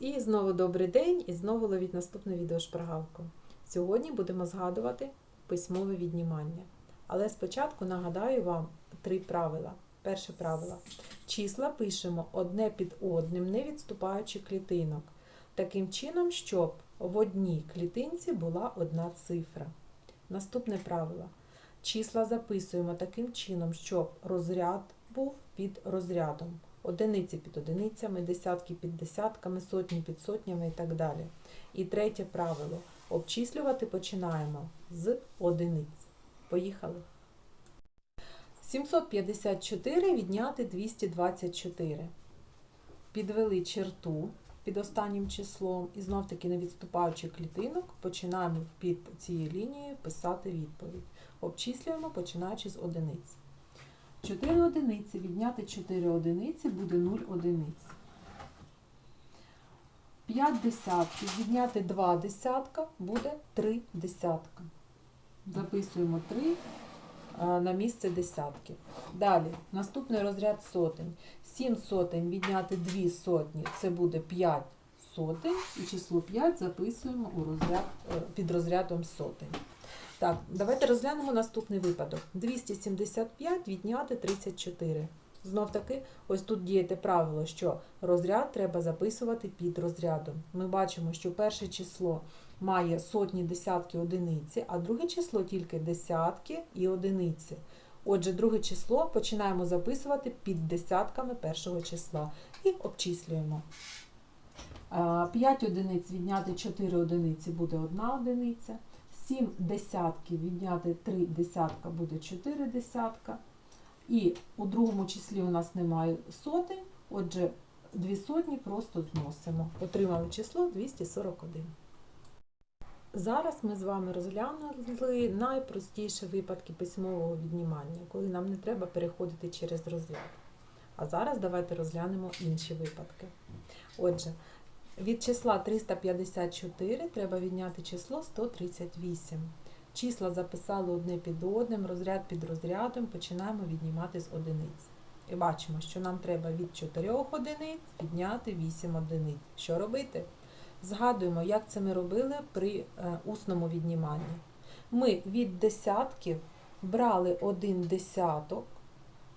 І знову добрий день, і знову ловіть наступне відео шпаргалку. Сьогодні будемо згадувати письмове віднімання. Але спочатку нагадаю вам три правила. Перше правило. Числа пишемо одне під одним, не відступаючи клітинок. Таким чином, щоб в одній клітинці була одна цифра. Наступне правило. Числа записуємо таким чином, щоб розряд був під розрядом. Одиниці під одиницями, десятки під десятками, сотні під сотнями і так далі. І третє правило. Обчислювати починаємо з одиниць. Поїхали. 754 відняти 224. Підвели черту під останнім числом і знов таки не відступаючи клітинок, починаємо під цією лінією писати відповідь. Обчислюємо починаючи з одиниць. 4 одиниці відняти 4 одиниці буде 0 одиниць. 5 десятків відняти 2 десятка буде 3 десятка. Записуємо 3 на місце десятків. Далі, наступний розряд сотень. 7 сотень відняти 2 сотні це буде 5 сотень. І число 5 записуємо у розряд, е, під розрядом сотень. Так, давайте розглянемо наступний випадок. 275 відняти 34. Знов таки, ось тут дієте правило, що розряд треба записувати під розрядом. Ми бачимо, що перше число має сотні, десятки, одиниці, а друге число тільки десятки і одиниці. Отже, друге число починаємо записувати під десятками першого числа і обчислюємо. 5 одиниць відняти 4 одиниці буде 1 одиниця. 7 десятків відняти 3 десятка буде 4 десятка. І у другому числі у нас немає сотень, отже, дві сотні просто зносимо. Отримали число 241. Зараз ми з вами розглянули найпростіші випадки письмового віднімання, коли нам не треба переходити через розряд. А зараз давайте розглянемо інші випадки. Отже, від числа 354 треба відняти число 138. Числа записали одне під одним, розряд під розрядом, починаємо віднімати з одиниць. І бачимо, що нам треба від 4 одиниць відняти 8 одиниць. Що робити? Згадуємо, як це ми робили при е, усному відніманні. Ми від десятків брали один десяток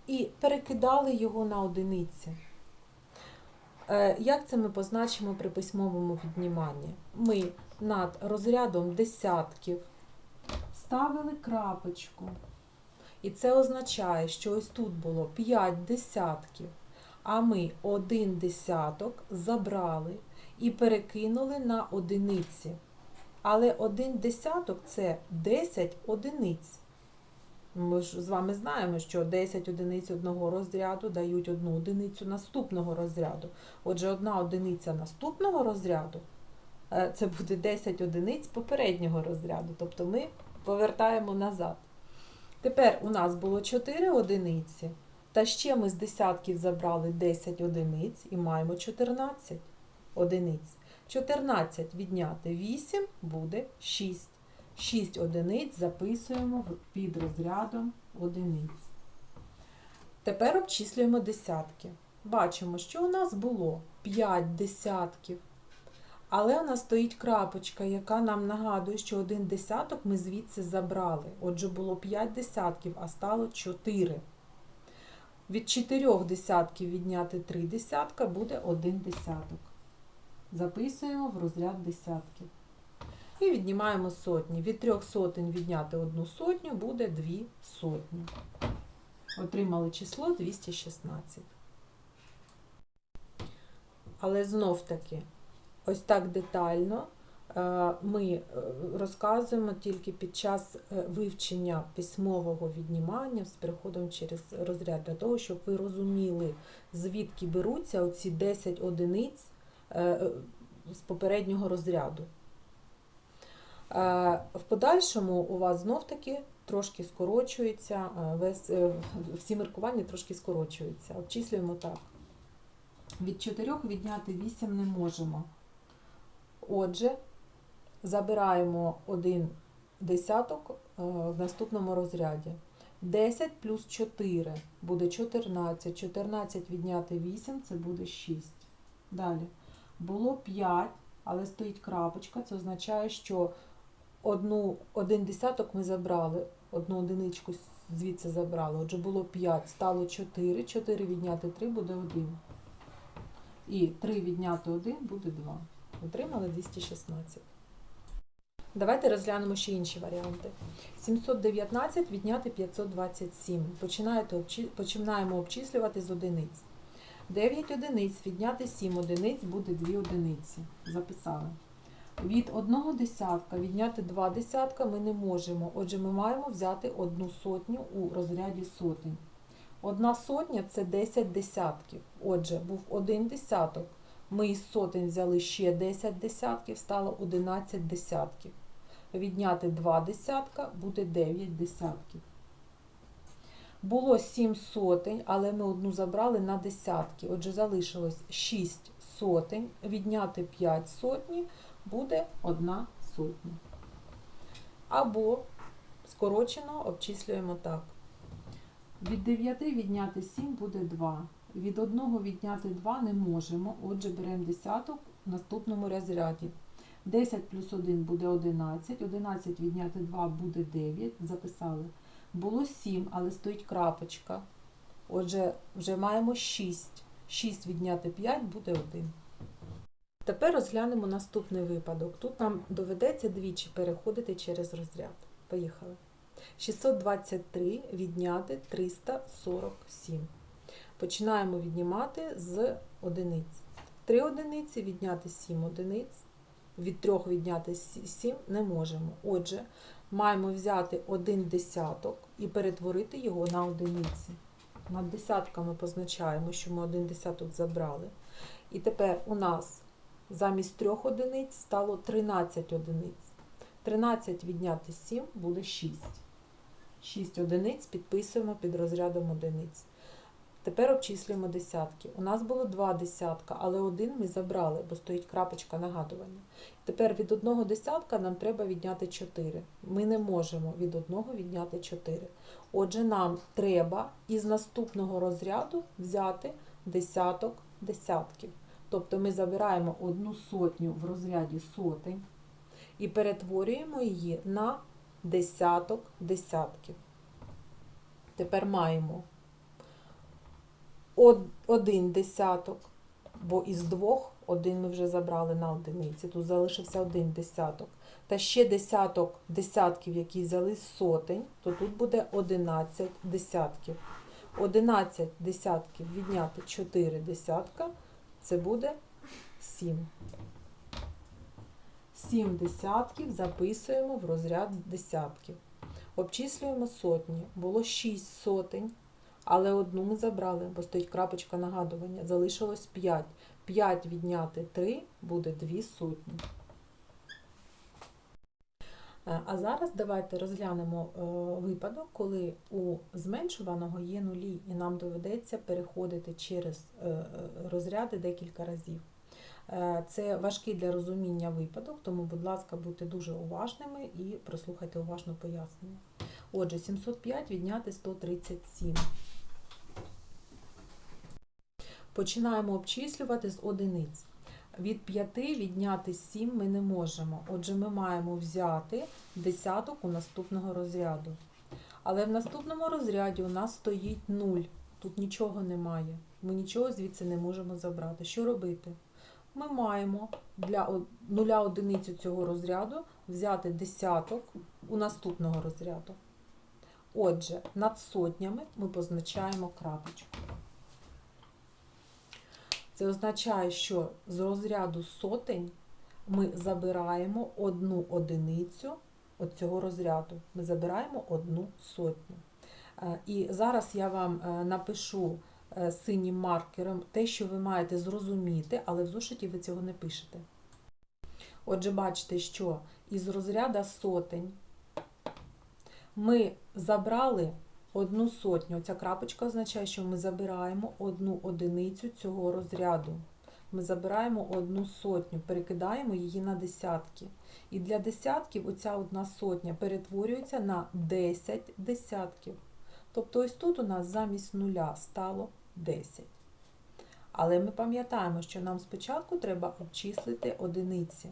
і перекидали його на одиниці. Е, Як це ми позначимо при письмовому відніманні? Ми над розрядом десятків ставили крапочку. І це означає, що ось тут було 5 десятків, а ми один десяток забрали і перекинули на одиниці. Але один десяток це 10 одиниць. Ми ж з вами знаємо, що 10 одиниць одного розряду дають одну одиницю наступного розряду. Отже, одна одиниця наступного розряду е, це буде 10 одиниць попереднього розряду. Тобто ми повертаємо назад. Тепер у нас було 4 одиниці, та ще ми з десятків забрали 10 одиниць і маємо 14 одиниць. 14 відняти 8 буде 6. 6 одиниць записуємо під розрядом одиниць. Тепер обчислюємо десятки. Бачимо, що у нас було 5 десятків. Але у нас стоїть крапочка, яка нам нагадує, що один десяток ми звідси забрали. Отже, було 5 десятків, а стало 4. Від 4 десятків відняти 3 десятка буде 1 десяток. Записуємо в розряд десятків. І віднімаємо сотні. Від трьох сотень відняти одну сотню буде 2 сотні. Отримали число 216. Але знов таки, ось так детально е, ми е, розказуємо тільки під час е, вивчення письмового віднімання з переходом через розряд, для того, щоб ви розуміли, звідки беруться оці 10 одиниць з попереднього розряду. В подальшому у вас знов таки трошки скорочується, весь, всі маркування трошки скорочуються. Обчислюємо так. Від 4 відняти 8 не можемо. Отже, забираємо один десяток в наступному розряді. 10 плюс 4 буде 14. 14 відняти 8 це буде 6. Далі. Було 5, але стоїть крапочка. Це означає, що одну, один десяток ми забрали, одну одиничку звідси забрали. Отже, було 5, стало 4. 4 відняти 3 буде 1. І 3 відняти 1 буде 2. Отримали 216. Давайте розглянемо ще інші варіанти. 719 відняти 527. Починаєте Починаємо обчислювати з одиниць. 9 одиниць відняти 7 одиниць буде 2 одиниці. Записали. Від одного десятка відняти 2 десятка ми не можемо. Отже, ми маємо взяти одну сотню у розряді сотень. Одна сотня це 10 десятків. Отже, був один десяток. Ми із сотень взяли ще 10 десятків, стало 11 десятків. Відняти 2 десятка буде 9 десятків. Було 7 сотень, але ми одну забрали на десятки. Отже, залишилось 6 сотень. Відняти 5 сотні буде 1 сотня. Або скорочено обчислюємо так. Від 9 відняти 7 буде 2. Від 1 відняти 2 не можемо. Отже, беремо десяток в наступному розряді. 10 плюс 1 буде 11. 11 відняти 2 буде 9. Записали. Було 7, але стоїть крапочка. Отже, вже маємо 6. 6 відняти 5 буде 1. Тепер розглянемо наступний випадок. Тут нам доведеться двічі переходити через розряд. Поїхали. 623 відняти 347. Починаємо віднімати з одиниць. 3 одиниці відняти 7 одиниць. Від 3 відняти 7 не можемо. Отже, маємо взяти один десяток і перетворити його на одиниці. Над десятками позначаємо, що ми один десяток забрали. І тепер у нас замість 3 одиниць стало 13 одиниць. 13 відняти 7 буде 6. 6 одиниць підписуємо під розрядом одиниць. Тепер обчислюємо десятки. У нас було 2 десятка, але один ми забрали, бо стоїть крапочка нагадування. Тепер від одного десятка нам треба відняти 4. Ми не можемо від одного відняти 4. Отже, нам треба із наступного розряду взяти десяток десятків. Тобто ми забираємо одну сотню в розряді сотень і перетворюємо її на десяток десятків. Тепер маємо один десяток, бо із двох один ми вже забрали на одиниці. Тут залишився один десяток. Та ще десяток десятків, які взяли сотень, то тут буде 11 десятків. 11 десятків відняти 4 десятка, це буде 7. 7 десятків записуємо в розряд десятків. Обчислюємо сотні. Було 6 сотень, але одну ми забрали, бо стоїть крапочка нагадування. Залишилось 5. 5 відняти 3 буде 2 сотні. Е, А зараз давайте розглянемо е, випадок, коли у зменшуваного є нулі, і нам доведеться переходити через е, розряди декілька разів. Це важкий для розуміння випадок, тому, будь ласка, будьте дуже уважними і прослухайте уважно пояснення. Отже, 705 відняти 137. Починаємо обчислювати з одиниць. Від 5 відняти 7 ми не можемо. Отже, ми маємо взяти десяток у наступного розряду. Але в наступному розряді у нас стоїть 0. Тут нічого немає. Ми нічого звідси не можемо забрати. Що робити? Ми маємо для нуля одиницю цього розряду взяти десяток у наступного розряду. Отже, над сотнями ми позначаємо крапочку. Це означає, що з розряду сотень ми забираємо одну одиницю от цього розряду. Ми забираємо одну сотню. Е, І зараз я вам е, напишу е, синім маркером те, що ви маєте зрозуміти, але в зошиті ви цього не пишете. Отже, бачите, що із розряду сотень ми забрали одну сотню. Ця крапочка означає, що ми забираємо одну одиницю цього розряду. Ми забираємо одну сотню, перекидаємо її на десятки. І для десятків оця одна сотня перетворюється на 10 десятків. Тобто ось тут у нас замість нуля стало 10. Але ми пам'ятаємо, що нам спочатку треба обчислити одиниці.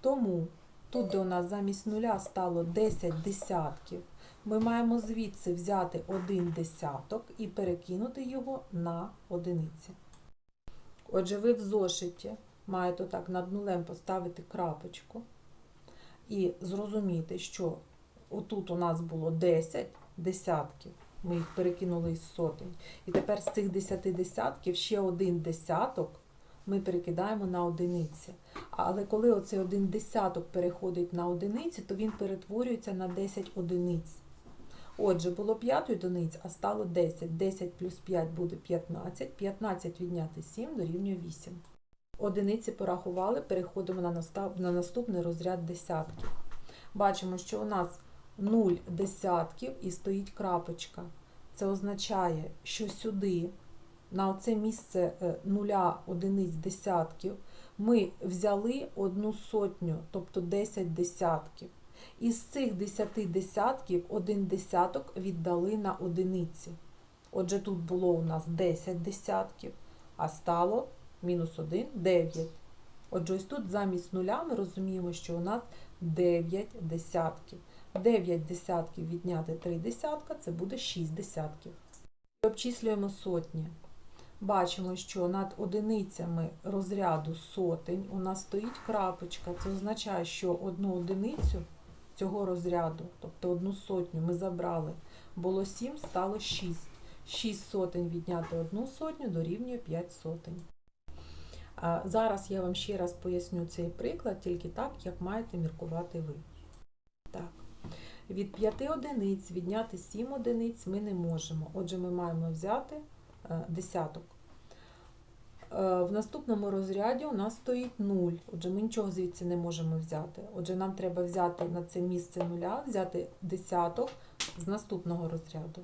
Тому тут, де у нас замість нуля стало 10 десятків, ми маємо звідси взяти один десяток і перекинути його на одиниці. Отже, ви в зошиті маєте так над нулем поставити крапочку і зрозуміти, що отут у нас було 10 десятків, ми їх перекинули із сотень. І тепер з цих 10 десятків ще один десяток ми перекидаємо на одиниці. Але коли оцей один десяток переходить на одиниці, то він перетворюється на 10 одиниць. Отже, було 5 одиниць, а стало 10. 10 плюс 5 буде 15. 15 відняти 7 дорівнює 8. Одиниці порахували, переходимо на, наступний розряд десятків. Бачимо, що у нас 0 десятків і стоїть крапочка. Це означає, що сюди, на оце місце е, нуля одиниць десятків, ми взяли одну сотню, тобто 10 десятків. Із цих 10 десятків один десяток віддали на одиниці. Отже, тут було у нас 10 десятків, а стало мінус 1 9. Отже, ось тут замість нуля ми розуміємо, що у нас 9 десятків. 9 десятків відняти 3 десятка це буде 6 десятків. Обчислюємо сотні. Бачимо, що над одиницями розряду сотень у нас стоїть крапочка. Це означає, що одну одиницю цього розряду, тобто одну сотню, ми забрали. Було 7, стало 6. 6 сотень відняти одну сотню дорівнює 5 сотень. Зараз я вам ще раз поясню цей приклад, тільки так, як маєте міркувати ви. Так. Від 5 одиниць відняти 7 одиниць ми не можемо. Отже, ми маємо взяти е, десяток. Е, В наступному розряді у нас стоїть 0. Отже, ми нічого звідси не можемо взяти. Отже, нам треба взяти на це місце нуля, взяти десяток з наступного розряду.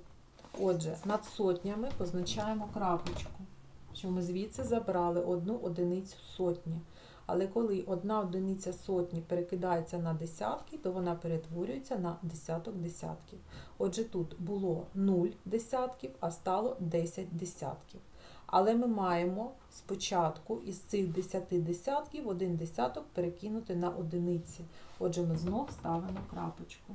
Отже, над сотнями позначаємо крапочку, що ми звідси забрали одну одиницю сотні. Але коли одна одиниця сотні перекидається на десятки, то вона перетворюється на десяток десятків. Отже, тут було 0 десятків, а стало 10 десятків. Але ми маємо спочатку із цих 10 десятків один десяток перекинути на одиниці. Отже, ми знов ставимо крапочку.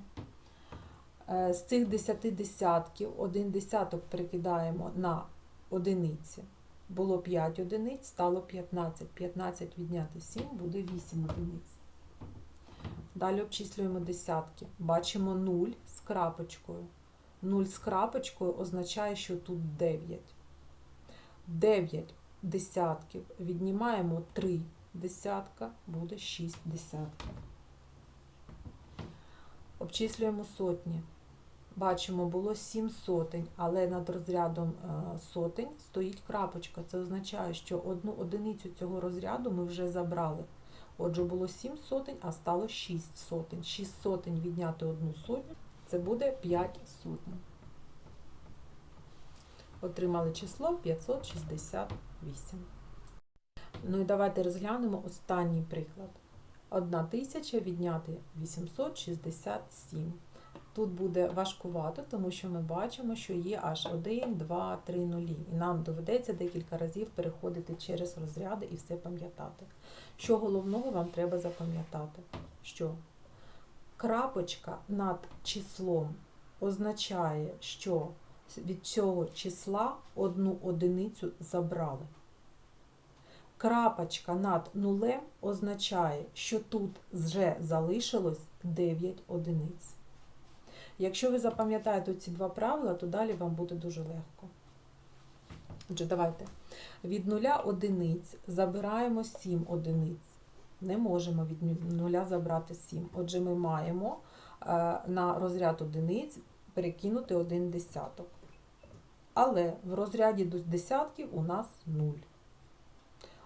Е, З цих 10 десятків один десяток перекидаємо на одиниці. Було 5 одиниць, стало 15. 15 відняти 7 буде 8 одиниць. Далі обчислюємо десятки. Бачимо 0 з крапочкою. 0 з крапочкою означає, що тут 9. 9 десятків віднімаємо 3 десятка, буде 6 десятків. Обчислюємо сотні. Бачимо, було 7 сотень, але над розрядом е, сотень стоїть крапочка. Це означає, що одну одиницю цього розряду ми вже забрали. Отже, було 7 сотень, а стало 6 сотень. 6 сотень відняти одну сотню це буде 5 сотень. Отримали число 568. Ну і давайте розглянемо останній приклад. 1 тисяча відняти 867. Тут буде важкувато, тому що ми бачимо, що є аж 1, 2, 3 нулі. І нам доведеться декілька разів переходити через розряди і все пам'ятати. Що головного вам треба запам'ятати? Що крапочка над числом означає, що від цього числа одну одиницю забрали. Крапочка над нулем означає, що тут вже залишилось 9 одиниць. Якщо ви запам'ятаєте ці два правила, то далі вам буде дуже легко. Отже, давайте. Від нуля одиниць забираємо 7 одиниць. Не можемо від нуля забрати 7. Отже, ми маємо е, на розряд одиниць перекинути один десяток. Але в розряді десятків у нас 0.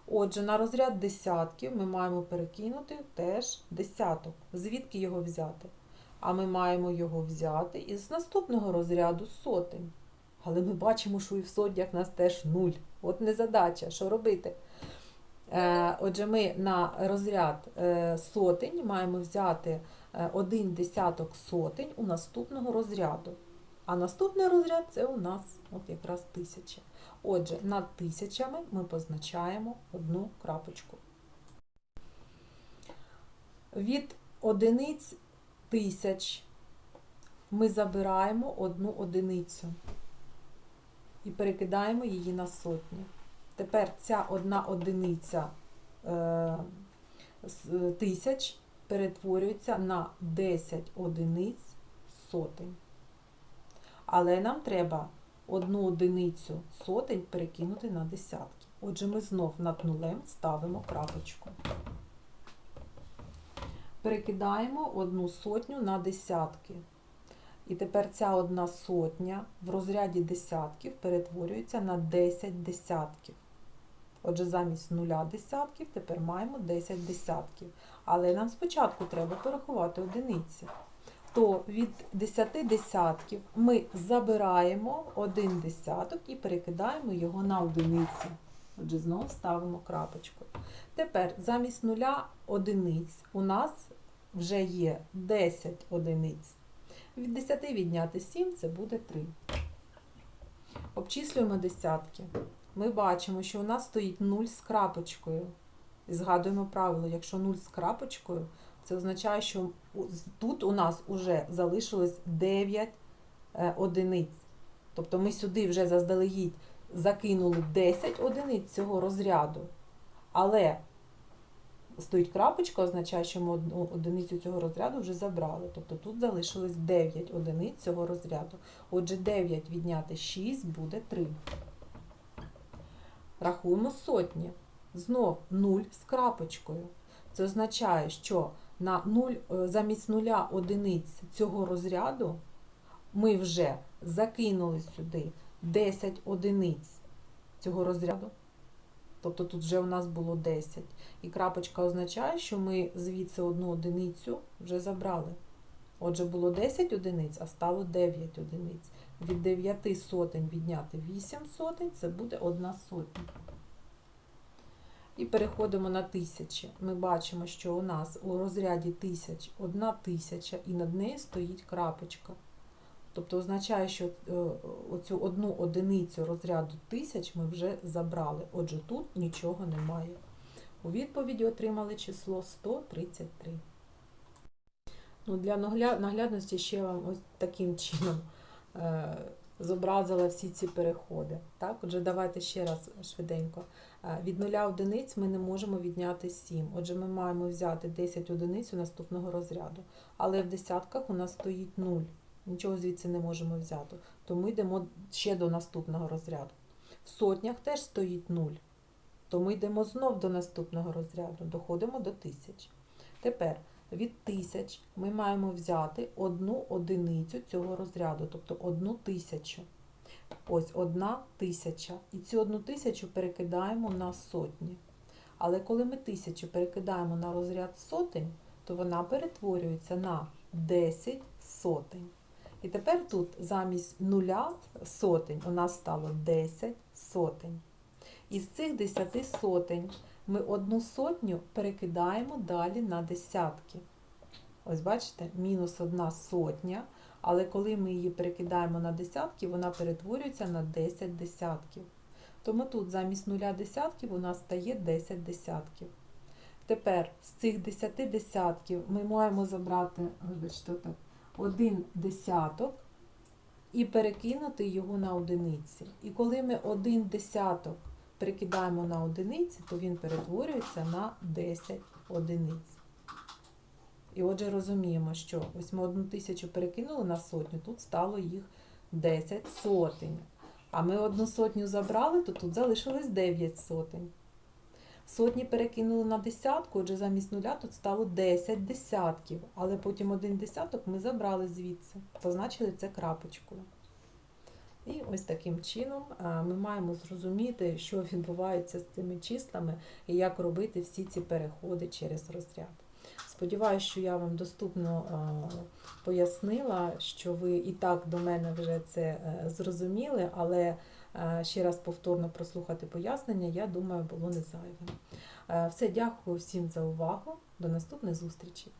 Отже, на розряд десятків ми маємо перекинути теж десяток. Звідки його взяти? А ми маємо його взяти із наступного розряду сотень. Але ми бачимо, що і в сотнях нас теж нуль. От незадача, що робити? Е, Отже, ми на розряд е, сотень маємо взяти е, один десяток сотень у наступного розряду. А наступний розряд це у нас от якраз тисяча. Отже, над тисячами ми позначаємо одну крапочку. Від одиниць тисяч ми забираємо одну одиницю і перекидаємо її на сотню. Тепер ця одна одиниця е, тисяч перетворюється на 10 одиниць сотень. Але нам треба одну одиницю сотень перекинути на десятки. Отже, ми знов над нулем ставимо крапочку. Перекидаємо одну сотню на десятки. І тепер ця одна сотня в розряді десятків перетворюється на 10 десятків. Отже, замість нуля десятків тепер маємо 10 десятків. Але нам спочатку треба порахувати одиниці. То від 10 десятків ми забираємо один десяток і перекидаємо його на одиниці. Отже, знову ставимо крапочку. Тепер замість нуля одиниць у нас вже є 10 одиниць. Від 10 відняти 7 це буде 3. Обчислюємо десятки. Ми бачимо, що у нас стоїть 0 з крапочкою. І згадуємо правило, якщо 0 з крапочкою, це означає, що тут у нас вже залишилось 9 е, одиниць. Тобто ми сюди вже заздалегідь закинули 10 одиниць цього розряду. Але стоїть крапочка, означає, що ми одну одиницю цього розряду вже забрали. Тобто тут залишилось 9 одиниць цього розряду. Отже, 9 відняти 6 буде 3. Рахуємо сотні. Знов 0 з крапочкою. Це означає, що на 0, е, замість нуля одиниць цього розряду ми вже закинули сюди 10 одиниць цього розряду. Тобто тут вже у нас було 10. І крапочка означає, що ми звідси одну одиницю вже забрали. Отже, було 10 одиниць, а стало 9 одиниць. Від 9 сотень відняти 8 сотень, це буде 1 сотня. І переходимо на тисячі. Ми бачимо, що у нас у розряді тисяч одна тисяча, і над нею стоїть крапочка. Тобто означає, що е, оцю одну одиницю розряду тисяч ми вже забрали. Отже, тут нічого немає. У відповіді отримали число 133. Ну, для наглядності ще вам ось таким чином е, зобразила всі ці переходи. Так? Отже, давайте ще раз швиденько. Е, Від нуля одиниць ми не можемо відняти 7. Отже, ми маємо взяти 10 одиниць у наступного розряду. Але в десятках у нас стоїть 0. Нічого звідси не можемо взяти. Тому йдемо ще до наступного розряду. В сотнях теж стоїть 0. Тому йдемо знов до наступного розряду, доходимо до тисяч. Тепер від тисяч ми маємо взяти одну одиницю цього розряду, тобто одну тисячу. Ось одна тисяча. І цю одну тисячу перекидаємо на сотні. Але коли ми тисячу перекидаємо на розряд сотень, то вона перетворюється на 10 сотень. І тепер тут замість нуля сотень у нас стало 10 сотень. Із цих 10 сотень ми одну сотню перекидаємо далі на десятки. Ось бачите, мінус одна сотня, але коли ми її перекидаємо на десятки, вона перетворюється на 10 десятків. Тому тут замість нуля десятків у нас стає 10 десятків. Тепер з цих 10 десятків ми маємо забрати, вибачте, так, один десяток і перекинути його на одиниці. І коли ми один десяток перекидаємо на одиниці, то він перетворюється на 10 одиниць. І отже розуміємо, що ось ми одну тисячу перекинули на сотню, тут стало їх 10 сотень. А ми одну сотню забрали, то тут залишилось 9 сотень. Сотні перекинули на десятку, отже замість нуля тут стало 10 десятків. Але потім один десяток ми забрали звідси, позначили це крапочкою. І ось таким чином ми маємо зрозуміти, що відбувається з цими числами і як робити всі ці переходи через розряд. Сподіваюся, що я вам доступно пояснила, що ви і так до мене вже це е, зрозуміли, але ще раз повторно прослухати пояснення, я думаю, було не зайвим. Е, Все, дякую всім за увагу. До наступних зустрічей.